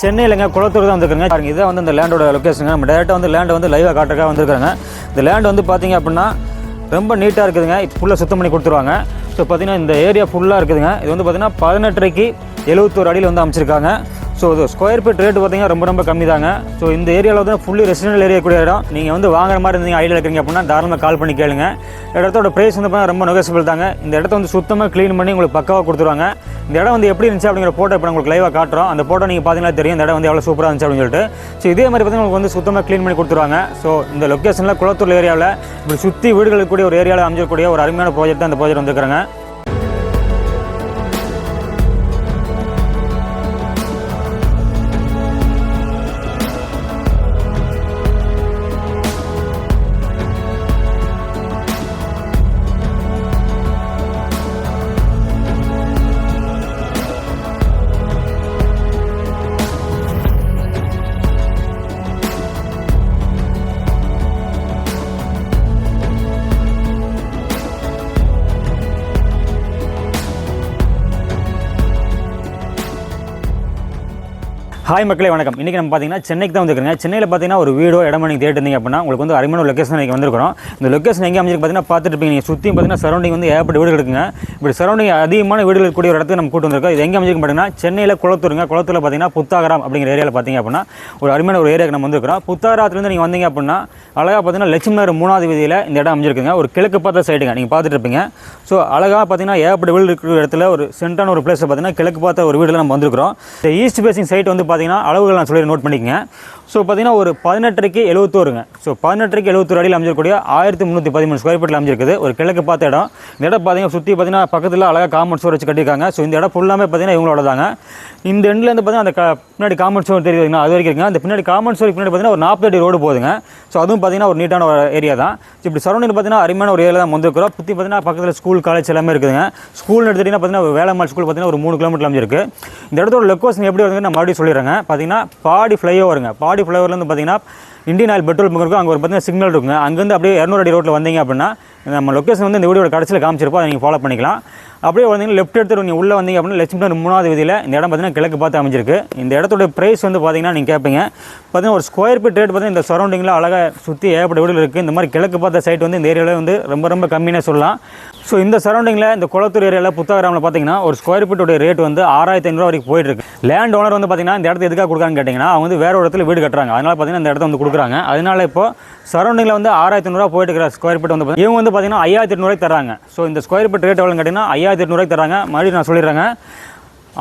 சென்னையிலங்க குளத்தூர் தான் வந்துருக்குங்க. பாருங்க இதான் வந்து இந்த லேண்டோட லொக்கேஷனுங்க நம்ம டேரெக்டாக வந்து லேண்டை வந்து லைவாக காட்டுறக்காக வந்திருக்காங்க. இந்த லேண்ட் வந்து பார்த்தீங்க அப்படின்னா ரொம்ப நீட்டாக இருக்குதுங்க. ஃபுல்லாக சுத்தம் பண்ணி கொடுத்துருவாங்க. ஸோ பார்த்தீங்கன்னா இந்த ஏரியா ஃபுல்லாக இருக்குதுங்க. இது வந்து பார்த்தீங்கன்னா பதினெட்டரைக்கு எழுபத்தோரு அடியில் வந்து அமைச்சிருக்காங்க. ஸோ இது ஸ்கொயர் ஃபீட் ரேட் பார்த்தீங்கன்னா ரொம்ப ரொம்ப கம்மி தாங்க ஸோ இந்த ஏரியாவில் வந்து ஃபுல்லி ரெசிடென்டல் ஏரியா கூடிய இடம். நீங்கள் வந்து வாங்குற மாதிரி இருந்தீங்க ஐடியா இருக்கிறீங்க அப்படின்னா தாராளமாக கால் பண்ணி கேளுங்க. இடத்தோட ப்ரைஸ் வந்து பார்த்தீங்கன்னா ரொம்ப நெகோசியபிள் தாங்க. இந்த இடத்த வந்து சுத்தமாக க்ளீன் பண்ணி உங்களுக்கு பக்காவாக கொடுத்துருவாங்க. இந்த இடம் வந்து எப்படி இருந்துச்சு அப்படிங்கிற ஃபோட்டோ இப்போ உங்களுக்கு லைவாக காட்டுறோம். அந்த ஃபோட்டோ நீங்கள் பார்த்தீங்கன்னா தெரியும் இந்த இடம் வந்து எவ்வளோ சூப்பராக இருந்துச்சு அப்படின்னு சொல்லிட்டு. ஸோ இதே மாதிரி பார்த்தீங்கன்னா உங்களுக்கு வந்து சுத்தமாக க்ளீன் பண்ணி கொடுத்துருவாங்க. ஸோ இந்த லொக்கேஷனில் குளத்தூர் ஏரியாவில் இப்படி சுற்றி வீடுகளுக்கு கூடிய ஒரு ஏரியாவில் அமைஞ்சக்கூடிய ஒரு அருமையான ப்ராஜெக்ட் தான் இந்த ப்ராஜெக்ட் வந்துருக்காங்க ஹாய் மக்களே வணக்கம். இன்றைக்கி நம்ம பார்த்தீங்கன்னா சென்னைக்கு தான் வந்துருக்குங்க. சென்னையில் பார்த்தீங்கன்னா ஒரு வீடோ இடமோ நீங்கள் தேடிட்டு இருந்தீங்க அப்படின்னா உங்களுக்கு வந்து அருமையான லொக்கேஷன் இங்கே வந்திருக்கிறோம் இந்த லொக்கேஷன் எங்கே அமைச்சிருக்கு பார்த்தீங்கன்னா பார்த்துட்டு இருப்பீங்க நீங்கள் சுற்றி பார்த்தீங்கன்னா சரௌண்டிங் வந்து ஏகப்பட்ட வீடு இருக்குங்க. இப்படி சரௌண்டிங் அதிகமான வீடுகள் இருக்கக்கூடிய ஒரு இடத்துக்கு நம்ம கூட்டு வந்திருக்கோம். இது எங்கே அமைச்சிருக்கு பார்த்தீங்கன்னா சென்னையில் குளத்தூருங்க. குளத்தூரில் பார்த்தீங்கன்னா புத்தாகரம் அப்படிங்கிற ஏரியாவில் பார்த்தீங்க அப்படின்னா ஒரு அருமையான ஒரு ஏரியாவுக்கு நம்ம வந்திருக்கிறோம் புத்தாகரத்துலேருந்து நீங்கள் வந்தீங்க அப்படின்னா அழகாக பார்த்தீங்கன்னா லட்சுமி நகர் மூணாவது வீதியில் இந்த இடம் அமைஞ்சிருக்குங்க. ஒரு கிழக்கு பார்த்த சைடுங்க நீங்கள் பார்த்துட்டு இருப்பீங்க. ஸோ அழகாக பார்த்தீங்கன்னா ஏகப்பட்ட வீடு இருக்கிற இடத்துல ஒரு சென்டான ஒரு பிளேஸில் பார்த்தீங்கன்னா கிழக்கு பார்த்த ஒரு வீடில் நம்ம வந்திருக்கிறோம். இந்த ஈஸ்ட் பேசிங் சைட் வந்து பார்த்தீங்கன்னா அளவுகள் நான் சொல்லி நோட் பண்ணிக்கங்க. ஸோ பார்த்தீங்கன்னா ஒரு பதினெட்டரைக்கு எழுபத்தோருங்க ஸோ பதினெட்டரைக்கு எழுபத்தோரு அடியில் அமைஞ்சிருக்கூடிய ஆயிரத்தி முந்நூற்றி பதிமூணு ஸ்கொயர் ஃபீட்டில் அமைஞ்சிருக்குது. ஒரு கிழக்கு பார்த்த இடம். இந்த இடம் பார்த்தீங்கன்னா சுற்றி பார்த்தீங்கன்னா பக்கத்தில் அழகாக காமன் ஸ்டோர் வச்சு கட்டியிருக்காங்க. ஸோ இந்த இடம் ஃபுல்லாமே பார்த்தீங்கன்னா இவங்களோட தாங்க. இந்த எண்ட்லேருந்து பார்த்தீங்கன்னா அந்த பின்னாடி காமன் ஸ்டோர் தெரியுதுங்களா அது வரைக்கும் இருக்குங்க. அந்த பின்னாடி காமன் ஸ்டோர் பின்னாடி பார்த்தீங்கன்னா ஒரு நாற்பது அடி ரோடு போகுதுங்க. ஸோ அதுவும் பார்த்தீங்கன்னா ஒரு நீட்டான ஒரு ஏரியா தான். ஸோ இப்படி சரௌண்டிங் பார்த்தீங்கன்னா அருமையான ஒரு ஏரியா தான் வந்திருக்கிறோம். சுற்றி பார்த்தீங்கன்னா பக்கத்தில் ஸ்கூல் காலேஜ் எல்லாமே இருக்குதுங்க. ஸ்கூல்னு எடுத்துகிட்டிங்கன்னா பார்த்தீங்கன்னா ஒரு வேளம்மாள் ஸ்கூல் பார்த்தீங்கன்னா ஒரு மூணு கிலோமீட்டர் அமைஞ்சிருக்கு. இந்த இடத்தோட லொக்கேஷன் எப்படி வருதுன்னு நான் மறுபடியும் சொல்லிடுறேங்க பார்த்தீங்கன்னா பாடி ஃப்ளைஓவருங்க. பாடி ஃப்ளைஓவர்லேருந்து பார்த்தீங்கன்னா இந்தியன் ஆயில் பெட்ரோல் பங்க் இருக்கும். அங்கே ஒரு பார்த்தீங்கன்னா சிக்னல் இருக்குங்க. அங்கேருந்து அப்படியே இரநூறு அடி ரோட்டில் வந்தீங்க அப்படின்னா நம்ம லொக்கேஷன் வந்து இந்த வீடியோட கடைசியில் காமிச்சிருப்போம். அதை நீங்கள் ஃபாலோ பண்ணிக்கலாம். அப்படியே வந்தீங்கன்னா லெஃப்ட் எடுத்து நீங்கள் உள்ளே வந்தீங்க அப்படின்னா லட்சுமி மூணாவது விதியில் இந்த இடம் பார்த்தீங்கன்னா கிழக்கு பார்த்து அமைஞ்சிருக்கு. இந்த இடத்தோட ப்ரைஸ் வந்து பார்த்தீங்கன்னா நீங்கள் கேட்பீங்க பார்த்தீங்கன்னா ஒரு ஸ்கொயர் ஃபீட் ரேட் பார்த்தீங்கன்னா இந்த சரௌண்டிங்கில் அழகாக சுற்றி ஏகப்பட்ட வீடுகள் இருக்குது இந்த மாதிரி கிழக்கு பார்த்த சைட் வந்து இந்த ஏரியாவில் வந்து ரொம்ப ரொம்ப கம்மினே சொல்லலாம். ஸோ இந்த சரௌண்டிங்கில் இந்த குளத்தூர் ஏரியாவில் புத்தகராமில் பார்த்தீங்கன்னா ஒரு ஸ்கொயர் ஃபீட்டோட ரேட் வந்து ஆறாயிரத்தி ஐநூறுவா வரைக்கும் போயிட்டு இருக்கு. லேண்ட் ஓனர் வந்து பார்த்தீங்கன்னா இந்த இடத்த எதுக்காக கொடுக்கான்னு கேட்டிங்கன்னா அவங்க வந்து வேறு ஒரு இடத்துல வீடு கட்டுறாங்க. அதனால பார்த்தீங்கன்னா இந்த இடத்த வந்து கொடுக்குறாங்க. அதனால இப்போ சரௌண்டிங்கில் வந்து ஆறாயிரத்தி ஐநூறுவா போயிட்டு இருக்கிற ஸ்கொயர் ஃபீட் வந்து இவங்க வந்து பார்த்தீங்கன்னா ஐயாயிரத்தி எட்நூறுவாய்க்கு தராங்க ஸோ இந்த ஸ்கொயர் ஃபீட் ரேட் எவ்வளோன்னு கேட்டிங்கன்னா ஐயாயிரத்தி எட்நூறுவாய்க்கு தராங்க மறுபடியும் நான் சொல்லிடுறேங்க.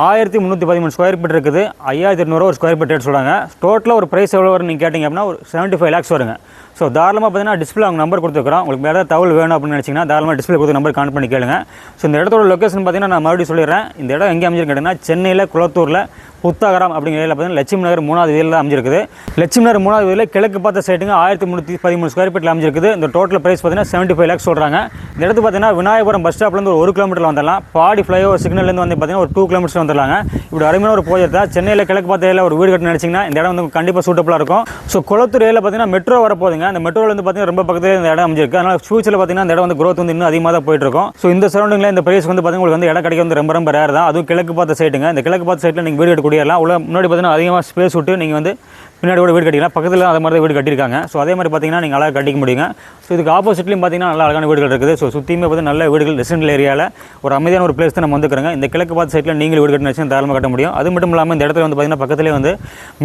ஆயிரத்தி முந்நூற்றி பதிமூணு ஸ்கொயர் ஃபீட் இருக்குது. ஐயாயிரத்தி எட்நூறுவா ஒரு ஸ்கொயர் ஃபீட் ரேட் சொல்கிறாங்க டோட்டலாக ஒரு ப்ரைஸ் எவ்வளோ வரும் நீங்கள் கேட்டிங்க அப்படின்னா ஒரு செவன்ட்டி ஃபைவ் லேக்ஸ் வருங்க. ஸோ தாராளமாக பார்த்தீங்கன்னா டிஸ்பிளே அவங்க நம்பர் கொடுத்துருக்குறோம். உங்களுக்கு வேறு தகவல் வேணும் அப்படின்னு நினச்சிங்கன்னா தாராளமாக டிஸ்பிளே கொடுத்து நம்பர் கான்ட் பண்ணி கேளுங்க. ஸோ இந்த இடத்தோட லொக்கேஷன் பார்த்தீங்கன்னா நான் மறுபடியும் சொல்லிடுறேன். இந்த இடம் எங்கே அமைஞ்சிருக்கு கேட்டிங்கன்னா சென்னையில் குளத்தூரில் புத்தகரம் அப்படிங்கிற ஏரியாவில் பார்த்தீங்கன்னா லட்சுமி நகர் மூணாவது வீதியில் அமைஞ்சிருக்குது. லட்சுமி நகர் மூணாவது வீதியில் கிழக்கு பார்த்த சைட்டுங்க ஆயிரத்தி முந்நூற்றி பதிமூணு ஸ்கொயர் ஃபீட்டில் அமைஞ்சிருக்குது. இந்த டோட்டல் ப்ரைஸ் பார்த்தீங்கன்னா செவன்ட்டி ஃபைவ் லேக்ஸ் சொல்கிறாங்க இந்த இடத்து பார்த்தீங்கன்னா விநாயகபுரம் பஸ் ஸ்டாப்லேருந்து ஒரு ஒரு கிலோமீட்டர் வந்துடலாம். பாடி ஃப்ளைஓவர் சிக்னல்லேருந்து வந்து பார்த்தீங்கன்னா ஒரு டூ கிலோமீட்டர் வந்துடலாங்க. இப்படி அருமையான ஒரு ப்ராஜெக்ட் தான். சென்னையில் கிழக்கு பார்த்த ஏரியாவில் ஒரு வீடு கட்டணும் நினச்சிங்கன்னா இந்த இடம் வந்து கண்டிப்பாக சூட்டபுளாக இருக்கும். ஸோ குளத்தூர் ஏரியாவில் பார்த்தீங்கன்னா மெட்ரோ வர போதுங்க இருக்காங்க அந்த மெட்ரோவில் வந்து பார்த்தீங்கன்னா ரொம்ப பக்கத்தில் இந்த இடம் அமைஞ்சிருக்கு. அதனால் ஃபியூச்சரில் பார்த்தீங்கன்னா இந்த இடம் வந்து க்ரோத் வந்து இன்னும் அதிகமாக தான் போயிட்டு இருக்கும் ஸோ இந்த சரௌண்டிங்கில் இந்த பிளேஸ் வந்து பார்த்தீங்கன்னா உங்களுக்கு வந்து இடம் கிடைக்க வந்து ரொம்ப ரொம்ப ரேர் தான். அதுவும் கிழக்கு பார்த்த சைட்டுங்க இந்த கிழக்கு பார்த்த சைட்டில் நீங்கள் வீடு கட்ட குடியேறலாம். உள்ள முன்னாடி பார்த்தீங்கன்னா அதிகமாக ஸ்பேஸ் விட்டு நீங்கள் வந்து பின்னாடி கூட வீடு கட்டிக்கலாம். பக்கத்தில் அதே மாதிரி தான் வீடு கட்டியிருக்காங்க. ஸோ அதே மாதிரி பார்த்தீங்கன்னா நீங்கள் அழகாக கட்டிக்க முடியுங்க. ஸோ இதுக்கு ஆப்போசிட்லையும் பார்த்தீங்கன்னா நல்ல அழகான வீடுகள் இருக்குது. ஸோ சுற்றியுமே பார்த்து நல்ல வீடுகள் ரெசிடென்டல் ஏரியாவில் ஒரு அமைதியான ஒரு பிளேஸ் தான் நம்ம வந்துக்கிறோங்க. இந்த கிழக்கு பார்த்து சைட்டில் நீங்கள் வீடு கட்டின வச்சு தாராளமாக கட்ட முடியும். அது மட்டும் இல்லாமல் இந்த இடத்துல வந்து பார்த்தீங்கன்னா பக்கத்துலேயே வந்து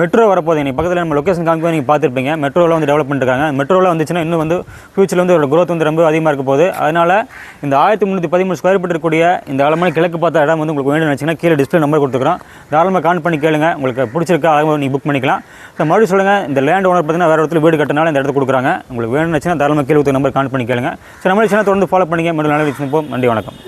மெட்ரோ வரப்போகுது. நீங்கள் பக்கத்தில் நம்ம லொக்கேஷன் காமிக்க நீங்கள் பார்த்துருப்பீங்க. மெட்ரோவில் வந்து டெவலப் பண்ணிருக்காங்க மெட்ரோவில் வந்துச்சுன்னா இன்னும் வந்து ஃபியூச்சரில் வந்து ஒரு க்ரோத் வந்து ரொம்ப அதிகமாக இருக்க போகுது. அதனால் இந்த ஆயிரத்தி முந்நூற்றி பதிமூணு ஸ்கொயர் ஃபீட் இருக்கக்கூடிய இந்த அளமான கிழக்கு பார்த்த இடம் வந்து உங்களுக்கு வேணும்னு நினச்சிங்கன்னா கீழே டிஸ்பிளே நம்பர் கொடுத்துக்கிறோம். தாராளமாக கான் பண்ணி கேளுங்க. உங்களுக்கு பிடிச்சிருக்கா அழகாக நீங்கள் புக் பண்ணிக்கலாம். ஸோ மறுபடியும் சொல்லுங்கள் இந்த லேண்ட் ஓனர் பார்த்தீங்கன்னா வேறு இடத்துல வீடு கட்டினாலும் இந்த இடத்துல கொடுக்குறாங்க. உங்களுக்கு வேணும்னு நினச்சினா தாராளமாக கீழே நம்பர் கான் பண்ணி கேளுங்க. ஸோ நம்ம சேனல் தொடர்ந்து ஃபாலோ பண்ணிங்க. மீண்டும் நல்ல விஷயம் நன்றி வணக்கம்.